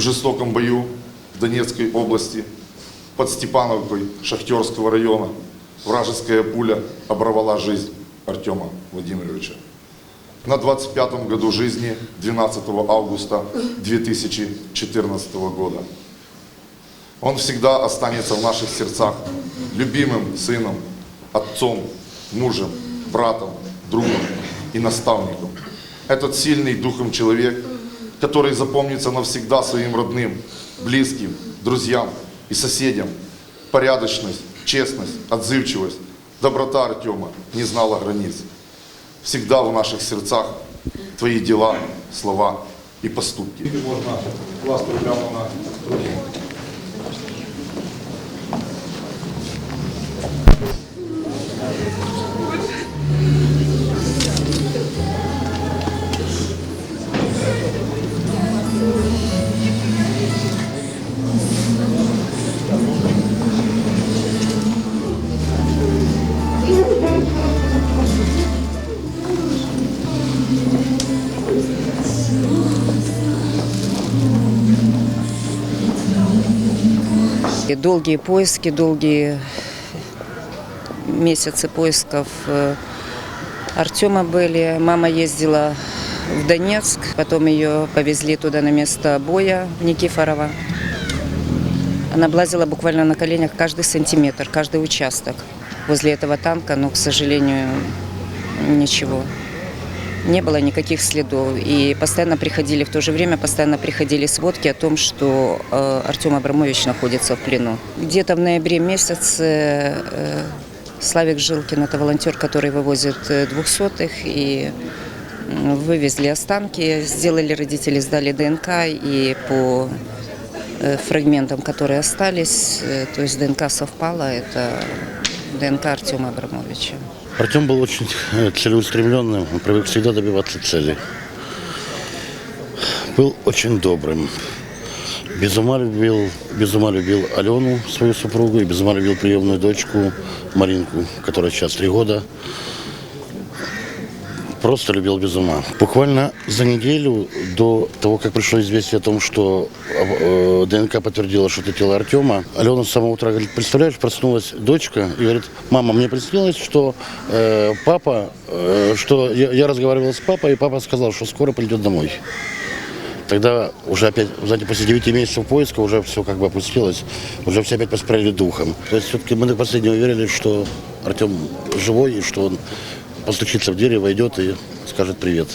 жестоком бою в Донецкой области под Степановкой Шахтерского района вражеская пуля оборвала жизнь Артема Владимировича. На 25-м году жизни 12 августа 2014 года. Он всегда останется в наших сердцах любимым сыном, отцом, мужем, братом, другом и наставником. Этот сильный духом человек, который запомнится навсегда своим родным, близким, друзьям и соседям. Порядочность, честность, отзывчивость, доброта Артема не знала границ. Всегда в наших сердцах твои дела, слова и поступки. Труні. И долгие поиски, долгие месяцы поисков э, Артема были. Мама ездила в Донецк, потом ее повезли туда на место боя в Никифорово. Она облазила буквально на коленях каждый сантиметр, каждый участок возле этого танка, но, к сожалению, ничего. Не было никаких следов. И постоянно приходили, в то же время постоянно приходили сводки о том, что э, Артем Абрамович находится в плену. Где-то в ноябре месяце э, Славик Жилкин, это волонтер, который вывозит э, двухсотых, и вывезли останки, сделали родители, сдали ДНК, и по э, фрагментам, которые остались, то есть ДНК совпала, это ДНК Артема Абрамовича. Артем был очень э, целеустремленным, он привык всегда добиваться цели. Был очень добрым. Без ума любил, без ума любил Алену, свою супругу, и без ума любил приемную дочку Маринку, которая сейчас три года. Просто любил без ума. Буквально за неделю до того, как пришло известие о том, что э, ДНК подтвердила, что это тело Артема, Алена с самого утра говорит, представляешь, проснулась дочка и говорит, мама, мне приснилось, что э, папа, э, что я, я разговаривал с папой, и папа сказал, что скоро придет домой. Тогда уже опять, знаете, после 9 месяцев поиска уже все как бы опустилось, уже все опять посмотрели духом. То есть все-таки мы до последнего верили, что Артем живой и что он постучится в дверь, войдет и скажет привет.